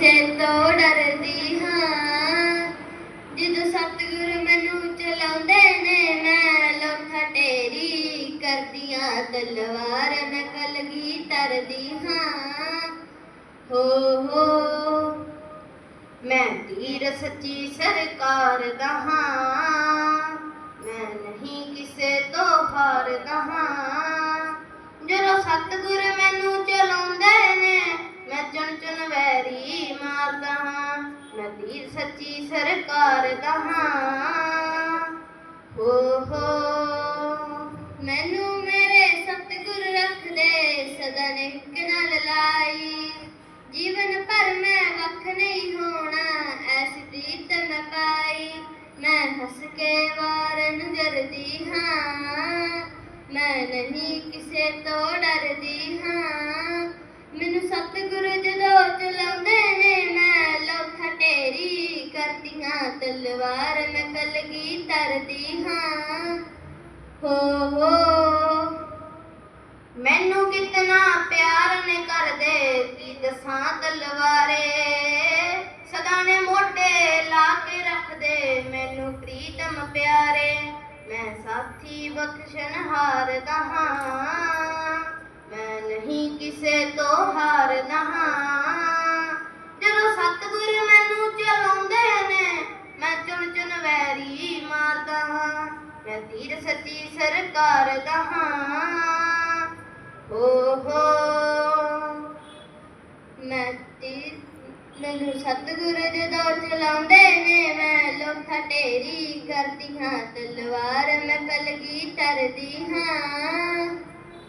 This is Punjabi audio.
ਕਿਸੇ ਤੋਂ ਡਰਦੀ ਹਾਂ। ਜਦੋਂ ਸਤਿਗੁਰ ਮੈਨੂੰ ਚਲਾਉਂਦੇ ਨੇ, ਮੈਂ ਲੋਥਾ ਢੇਰੀ ਕਰਦੀਆਂ ਤਲਵਾਰ, ਮੈਂ ਕਲਗੀ ਤਰਦੀ ਹਾਂ। ਹੋ ਹੋ, ਮੈਂ ਤੀਰ ਸੱਚੀ ਸਰਕਾਰ ਦਾ ਹਾਂ। ਮੈਂ ਨਹੀਂ ਕਿਸੇ ਤੋਂ ਹਾਰਦਾ ਹਾਂ। ਸੱਚੀ ਸਰਕਾਰ ਦਾ ਹਾਂ ਹੋ ਹੋ ਮੈਨੂੰ ਮੇਰੇ ਸਤਿਗੁਰ ਰੱਖਦੇ ਸਦਾ ਨਿਕ ਨਾਲ ਲਾਈ। ਜੀਵਨ ਭਰ ਮੈਂ ਵੱਖ ਨਹੀਂ ਹੋਣਾ, ਐਸੀ ਪ੍ਰੀਤ ਮੈਂ ਪਾਈ। ਮੈਂ ਹੱਸ ਕੇ ਵਾਰਨ ਜਰਦੀ ਹਾਂ, ਮੈਂ ਨਹੀਂ ਕਿਸੇ ਤੋਂ ਡਰਦੀ ਹਾਂ। ਤਲਵਾਰ ਮੈਂ ਕਲਗੀ ਤਰਦੀ ਹਾਂ। ਹੋ ਹੋ। ਮੈਨੂੰ ਕਿਤਨਾ ਪਿਆਰ ਨੇ ਕਰਦੇ ਕੀ ਦਸਾਂ ਤਲਵਾਰੇ। ਸਦਾ ਨੇ ਮੋਢੇ ਲਾ ਕੇ ਰੱਖਦੇ ਮੈਨੂੰ ਪ੍ਰੀਤਮ ਪਿਆਰੇ। ਮੈਂ ਸਾਥੀ ਬਖਸ਼ਣ ਹਾਰਦਾ ਹਾਂ। ਮੈਂ ਨਹੀਂ ਕਿਸੇ ਤੋਂ ਹਾਰਦਾ ਹਾਂ। ਹਾਂ ਸੱਚੀ ਸਰਕਾਰ ਦਾ ਹਾਂ ਹੋ ਹੋ ਮੈਂ ਮੈਨੂੰ ਸਤਿਗੁਰ ਜਦੋਂ ਚਲਾਉਂਦੇ ਨੇ, ਮੈਂ ਲੋਥਾ ਢੇਰੀ ਕਰਦੀ ਹਾਂ, ਤਲਵਾਰ ਮੈਂ ਕਲਗੀ ਤਰਦੀ ਹਾਂ।